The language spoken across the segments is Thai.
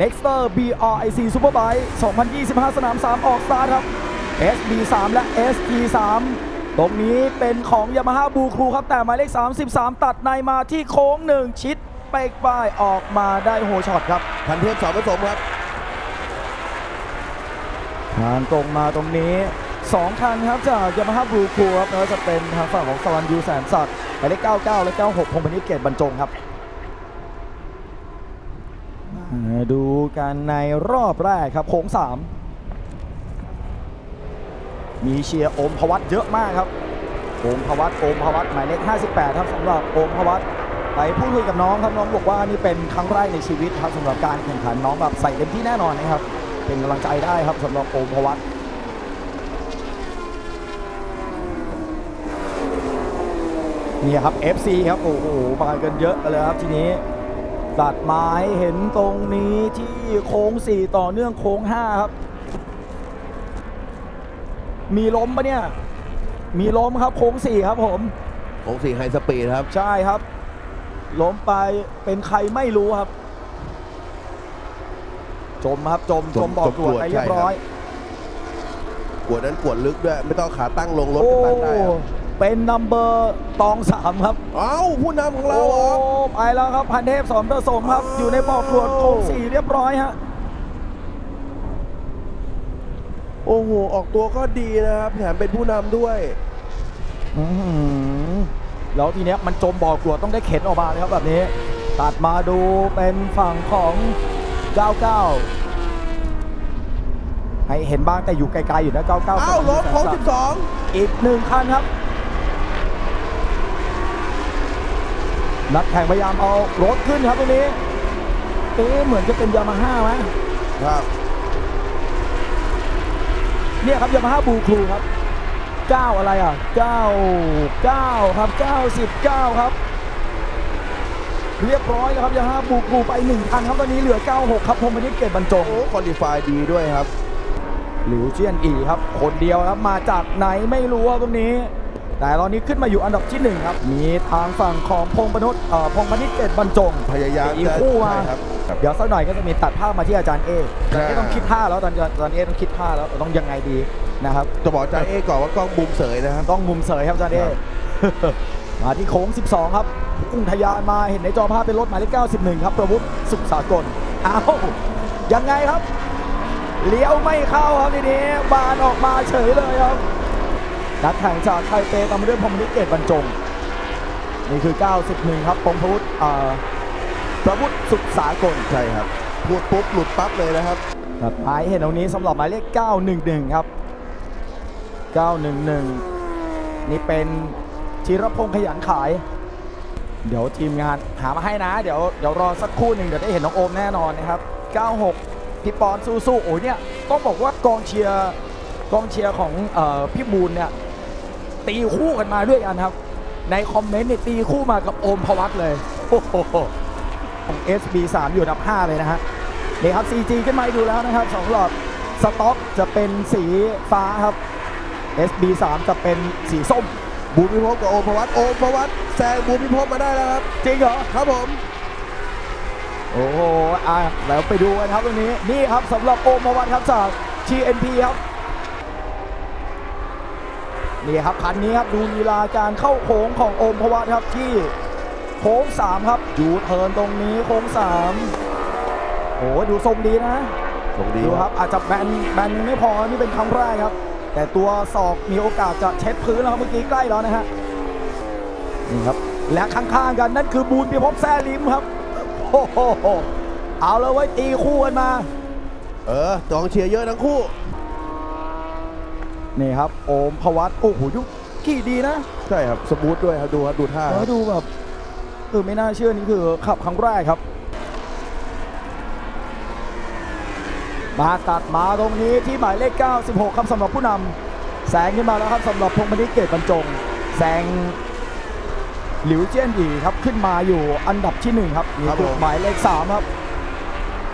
Nexter BRIC Superbike 2025 สนาม 3 ออกสตาร์ทครับ SB3 และ ST3 ตรงนี้เป็นของ Yamaha b l u Crew ครับ แต่หมายเลข 33 ตัดในมาที่โค้งหนึ่งชิดเป๊กป้ายออกมาได้โฮช็อตครับพันเทพสองผสมครับทางตรงมาตรงนี้ 2 คันครับจากยามาฮ่าบลูคูครับไม่ว่าจะเป็นทางฝั่งของสวรรค์ยูแสนสัตว์หมายเลข 99 และ 96พงพนิษฐ์เกตบรรจงครับมา ดูกันในรอบแรกครับโค้ง3มีเชียร์โอมพวัตเยอะมากครับโอมพวัตโอมพวัตหมายเลข58ครับสำหรับโอมพวัตไปพูดคุยกับน้องครับน้องบอกว่านี่เป็นครั้งแรกในชีวิตครับสำหรับการแข่งขันน้องแบบใส่เต็มที่แน่นอนนะครับ เป็นกำลังใจได้ครับสำหรับโอมพวัตนี่ครับ FC ครับโอ้โหมากันเยอะเลยครับทีนี้ ตัดไม้เห็นตรงนี้ที่โค้ง 4 ต่อเนื่องโค้ง 5 ครับ มีล้มปะเนี่ย มีล้มครับโค้ง 4 ครับผมของสี่ไฮสปีดครับ ใช่ครับ ล้มไปเป็นใครไม่รู้ครับ จมครับจมจจมมบ่อจมกรวดกรวดไปเรียบร้อยกวดนั้นกวดลึกด้วย ไม่ต้องขาตั้งลงรถโอ้ขึ้นบ้านได้ครับ เป็นนัมเบอร์ตองสามครับ เอ้าผู้นำของเราโอ้เหรอ ไปแล้วครับพันเทพสอนประสมครับอยู่ในบ่อกรวดโค้งสี่เรียบร้อยฮะ โอ้โห ออกตัวก็ดีนะครับ แถมเป็นผู้นำด้วย อื้อหือแล้วทีเนี้ยมันจมบ่อกรวดต้องได้เข็นออกมาเลยครับแบบนี้ ตัดมาดูเป็นฝั่งของ 99 ให้เห็นบ้างแต่อยู่ไกลๆอยู่นะ 99เอ้าล้มของอีกหนึ่งคันครับ นักแข่งพยายามเอารถขึ้นครับตรงนี้เอ๊ะเหมือนจะเป็นยามาฮ่าไหม12ครับเนี่ยครับยามาฮ่าบูครูครับ9อะไรอะ9 9ครับ99ครับ เรียบร้อยแล้วครับยามาฮ่าบูครูไป1คันครับตอนนี้เหลือ96ครับพรหมนิตเกตบรรจงโอ้คอลี่ฟายดีด้วยครับหลิวเจียนอีครับ คนเดียวครับมาจากไหนไม่รู้ครับตรงนี้ แต่ตอนนี้ขึ้นมาอยู่อันดับที่หนึ่งครับ มีทางฝั่งของพงพนุษย์เอ่อพงพนิษฐ์เกตบรรจงพยายามอีกจะคู่มาใช่ครับครับเดี๋ยวสักหน่อยก็จะมีตัดภาพมาที่อาจารย์เออาจารย์เออ่าต้องคิดท่าแล้วตอนตอนเอต้องคิดท่าแล้วต้องยังไงดีนะครับจะบอกอาจารย์เอก่อนว่ากล้องมุมเสยนะครับต้องมุมเสยครับอาจารย์เอครับมาที่โค้ง 12 ครับพุ่งทะยานมาเห็นในจอภาพเป็นรถหมายเลข91 ครับประวุฒิสุขสากลอ้าวยังไงครับเลี้ยวไม่เข้าครับทีนี้บานออกมาเฉยเลยครับ นักแข่งจากไทเปตามมาด้วยพรหมนิตเกตบรรจง นี่คือ 91 ครับพงพวุฒิอ่าประวุฒิสุขสากลใช่ครับพูดปุ๊บหลุดปั๊บเลยนะครับครับหมายเห็นตรงนี้สำหรับหมายเลข 911 ครับ 911 นี่เป็นธีรพงษ์ขยันขาย เดี๋ยวทีมงานหามาให้นะ เดี๋ยวเดี๋ยวรอสักครู่หนึ่งเดี๋ยวได้เห็นน้องโอมแน่นอนนะครับ 96 พี่ปอนสู้ๆโอ้ยเนี่ยต้องบอกว่ากองเชียร์กองเชียร์ของเออพี่บูลเนี่ย ตีคู่กันมาด้วยกันครับ ในคอมเมนต์เนี่ยตีคู่มากับโอมพวัตเลยโอ้โหของ SB3 อยู่อันดับ 5 เลยนะฮะนี่ครับ CG ขึ้นมาให้ดูแล้วนะครับสองหลอดสต็อกจะเป็นสีฟ้าครับ SB3 จะเป็นสีส้มบูมพิภพกับโอมพวัตโอมพวัตแซงบูมพิภพมาได้แล้วครับ จริงเหรอครับผม โอ้โหอะแล้วไปดูกันครับตรงนี้ นี่ครับสำหรับโอมพวัตครับจาก TNP ครับ นี่ครับคันนี้ครับดูลีลาการเข้าโค้งของโอมพวัตครับที่โค้ง3ครับยูเทิร์นตรงนี้โค้ง3โอ้โหดูทรงดีนะตรงดีดูครับอาจจะแบนแบนไม่พอนี่เป็นครั้งแรกครับ แต่ตัวศอกมีโอกาสจะเช็ดพื้นแล้วครับเมื่อกี้ใกล้แล้วนะฮะนี่ครับและข้างๆกันนั่นคือบูนพิภพแซ่ลิมครับโอ้โหเอาแล้วไว้ยตีคู่กันมา เออกองเชียร์เยอะทั้งคู่ นี่ครับโอมพวัตโอ้โหยุขี่ดีนะ ใช่ครับสมูทด้วยครับดูครับดูท่าเออดูแบบเออไม่น่าเชื่อนี่คือขับครั้งแรกครับ มาตัดมาตรงนี้ที่หมายเลข 96 ครับสำหรับผู้นำแซงขึ้นมาแล้วครับสำหรับพงษ์พนิษฐ์เกตบรรจงแซงหลิวเจี้ยนอีครับขึ้นมาอยู่อันดับที่หนึ่งครับนี่คือหมายเลข 3 ครับ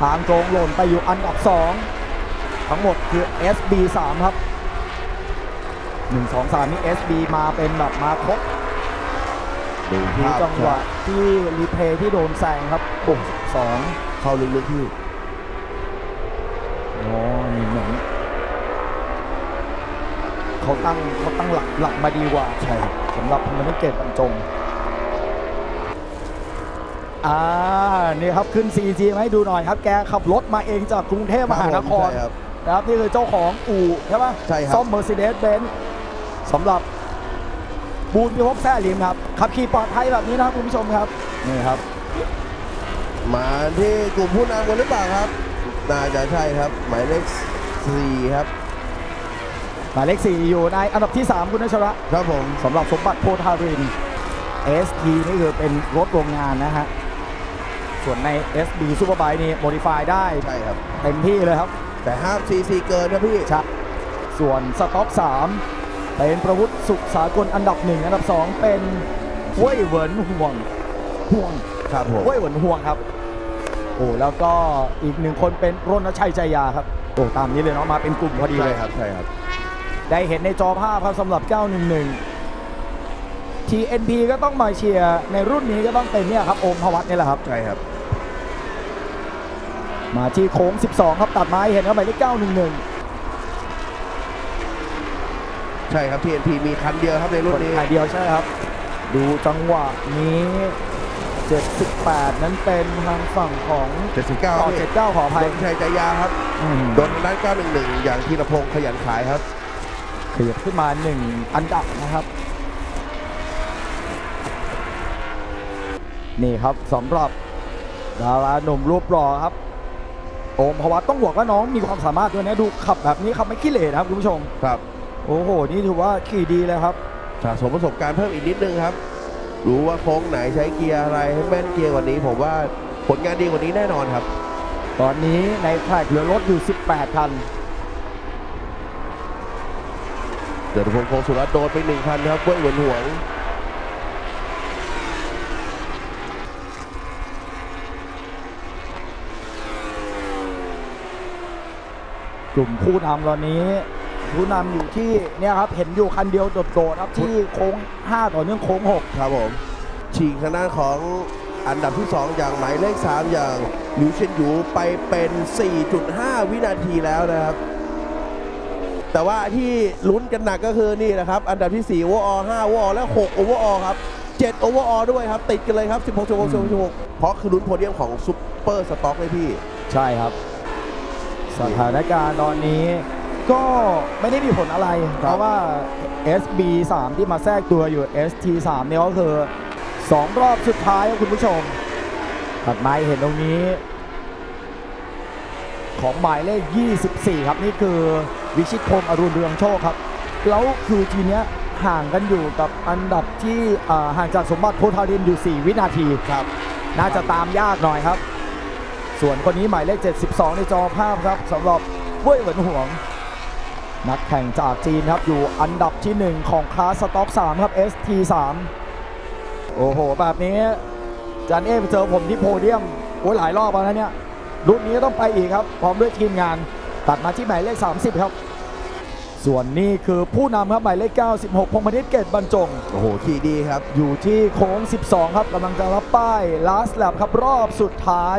ทางตรงหล่นไปอยู่อันดับ 2 ทั้งหมดคือ SB 3 ครับ 1 2 3นี่ SB มาเป็นแบบมาครบดูดูภาพจังหวะที่รีเพลย์ที่โดนแซงครับปุ่มสองเข้าลึกๆพี่อ๋อนี่เหมือนเขาตั้งเขาตั้งหลักหลักมาดีกว่าใช่ครับสำหรับพมนิเกตบรรจงอ่านี่ครับขึ้น 4G มาให้ดูหน่อยครับ แกขับรถมาเองจากกรุงเทพมหานครใช่ครับนะครับนี่คือเจ้าของอู่ใช่ปะใช่ครับซ่อม Mercedes Benz สำหรับบูนพิภพแซ่ลิมครับขับขี่ปลอดภัยแบบนี้นะครับคุณผู้ชมครับนี่ครับมาที่กลุ่มผู้นำกันหรือเปล่าครับ น่าจะใช่ครับ หมายเลข4ครับ หมายเลข4อยู่ในอันดับที่ 3 คุณนชระครับผม สำหรับสมบัติโพธาริน ST นี่คือเป็นรถโรงงานนะฮะ ส่วนใน SB Superbike นี่ modify ได้ใช่ครับ เต็มที่เลยครับ แต่ห้ามซีซีเกินครับพี่ ใช่ส่วนสต็อก3 เป็นประวุฒิสุขสากลอันดับ1อันดับ2เป็นเว่ยเหวินห่วงห่วงครับผมเว่ยเหวินห่วงครับโอ้แล้วก็อีกหนึ่งคนเป็นรณชัยใจยาครับโอ้ตามนี้เลยเนาะมาเป็นกลุ่มพอดีเลใช่ยครับใช่ครับ ได้เห็นในจอภาพครับสำหรับ 911 TNP ก็ต้องมาเชียร์ในรุ่นนี้ก็ต้องเป็นเนี่ยครับโอมพวัตนี่แหละครับใช่ครับ มาที่โค้ง 12 ครับตัดไมาให้เห็นครับหมายเลข911 ใช่ครับ TNT มีคันเดียวครับในรุ่คนนนี้ ไทยเดียวใช่ครับ ดูจังหวะนี้ 78 นั้นเป็นทางฝั่งของ79ต่อพี่79 ขออภัยโดนชัยใจยาครับอืมโดนทางด้าน911 อย่างธีรพงศ์ขยันขายครับ ขยับขึ้นมา 1 อันดับนะครับ นี่ครับสำหรับดาราหนุ่มรูปหล่อครับ โอมพวัตต้องบอกว่าน้องมีความสามารถด้วยนะ ดูขับแบบนี้ขับไม่ขี้เหร่นะครับคุณผู้ชม ครับ โอ้โห นี่ถือว่าขี่ดีเลยครับ สะสมประสบการณ์เพิ่มอีกนิดนึงครับ รู้ว่าโค้งไหนใช้เกียร์อะไรให้แม่นเกียร์กว่านี้ ผมว่าผลงานดีกว่านี้แน่นอนครับ ตอนนี้ในแทร็กเหลือรถอยู่ 18 คันเดือดพงศ์โคงสุรัตน์โดนไปหนึ่งคันครับเว้ยเหวินหวงกลุ่มผู้นำตอนนี้ ผู้นำอยู่ที่เนี่ยครับเห็นอยู่คันเดียวโดดๆครับที่โค้ง 5 ต่อเนื่องโค้ง 6 ครับผมฉีกทางด้านของอันดับที่ 2 อย่างหมายเลข 3 อย่างหลิวเชนหยูไปเป็น 4.5 วินาทีแล้วนะครับ แต่ว่าที่ลุ้นกันหนักก็คือนี่นะครับ อันดับที่ 4 โอเวอร์ออ5โอเวอร์ออและ6โอเวอร์ออครับ 7 โอเวอร์ออด้วยครับ ติดกันเลยครับ 16 16 16 16เพราะคือลุ้นโพเดียมของซุปเปอร์สต็อกเลยพี่ ใช่ครับ สถานการณ์ตอนนี้ ก็ไม่ได้มีผลอะไร เพราะว่า SB 3 ที่มาแทรกตัวอยู่ ST 3 เนี่ยก็คือ 2 รอบสุดท้ายครับคุณผู้ชมถัดมาเห็นตรงนี้ ของหมายเลข 24 ครับนี่คือวิชิตพงษ์อรุณเรืองโชคครับ แล้วคือทีเนี้ยห่างกันอยู่กับอันดับที่อ่าห่างจากสมบัติโพธารินอยู่ 4 วินาทีครับ น่าจะตามยากหน่อยครับ ส่วนคนนี้หมายเลข 72 ในจอภาพครับสำหรับเว่ยเหวินหวง นักแข่งจากจีนครับ อยู่อันดับที่ 1 ของคลาสสต็อก 3 ครับ ST3 โอ้โห แบบนี้จานเอไปเจอผมที่โพเดียมโอ้ยหลายรอบแล้วนะเนี่ยรุ่นนี้ต้องไปอีกครับ พร้อมด้วยทีมงาน ตัดมาที่หมายเลข 30 ครับ ส่วนนี้คือผู้นำครับ หมายเลข 96 พงษ์พนิษฐ์เกตบรรจง โอ้โห ขี่ดีครับ อยู่ที่โค้ง 12 ครับกำลังจะรับป้าย last lap ครับรอบสุดท้าย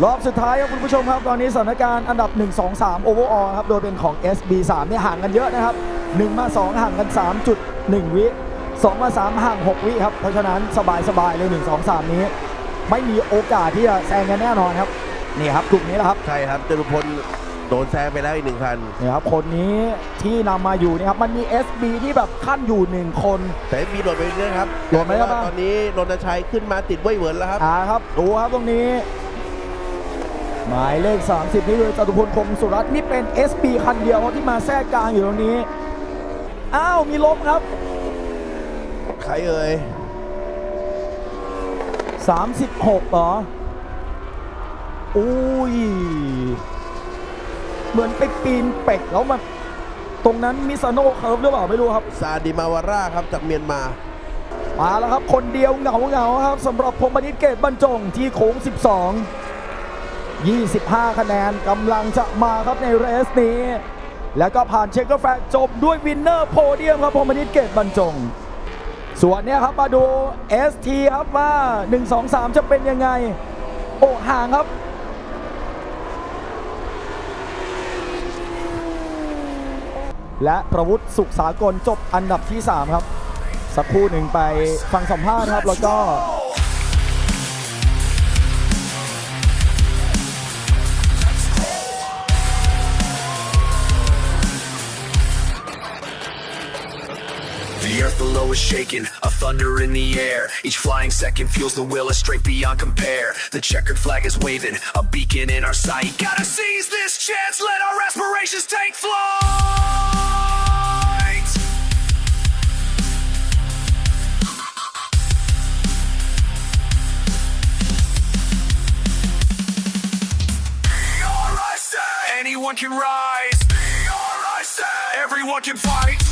รอบสุดท้ายครับคุณผู้ชมครับ ตอนนี้สถานการณ์อันดับ 1 2 3 overall ครับ โดยเป็นของ SB3 เนี่ยห่างกันเยอะนะครับ 1 มา 2 ห่างกัน 3.1 วิ 2 มา 3 ห่าง 6 วิครับ เพราะฉะนั้นสบายๆเลย 1 2 3 นี้ ไม่มีโอกาสที่จะแซงกันแน่นอนครับ นี่ครับกลุ่มนี้แหละครับ ใช่ครับจตุพลโดนแซงไปแล้วอีกหนึ่งคันนี่ครับคนนี้ที่นำมาอยู่นี่ครับมันมี SB ที่แบบขั้นอยู่1คน แต่มีโดดไปเรื่อยๆครับโดดไหมครับแต่ว่าตอนนี้รณชัยขึ้นมาติดเว้ยเหวินแล้วครับอ่าครับดูครับตรงนี้ หมายเลข 30 นี่คือจตุพลคงสุรัตน์นี่เป็น SB คันเดียวที่มาแทรกกลางอยู่ตรงนี้ อ้าวมีล้มครับ ใครเอ่ย 36เหรออุ้ย เหมือนไปปีนเป็กแล้วมาตรงนั้นมิซาโนเคิร์ฟหรือเปล่าไม่รู้ครับ ซาดิมาวาร่าครับจากเมียนมา มาแล้วครับ คนเดียวเหงาเหงาๆครับสำหรับพงษ์บดิษฐ์เกตบรรจงที่โค้ง 12 25 คะแนนกำลังจะมาครับในเรสนี้ แล้วก็ผ่านเช็คกาแฟจบด้วยวินเนอร์โพเดียมครับพงษ์บดิษฐ์เกตบรรจง ส่วนเนี้ยครับมาดู ST ครับว่า 1 2 3 จะเป็นยังไง โอ้ห่างครับและประวุฒิสุขสากลจบอันดับที่ 3 ครับ สักครู่หนึ่งไปฟังสัมภาษณ์ครับ แล้วก็ The earth below is shaking, a thunder in the air. Each flying second fuels the will, a straight beyond compare. The checkered flag is waving, a beacon in our sight. Gotta seize this chance, let our aspirations take flight. Anyone can rise. Everyone can fight.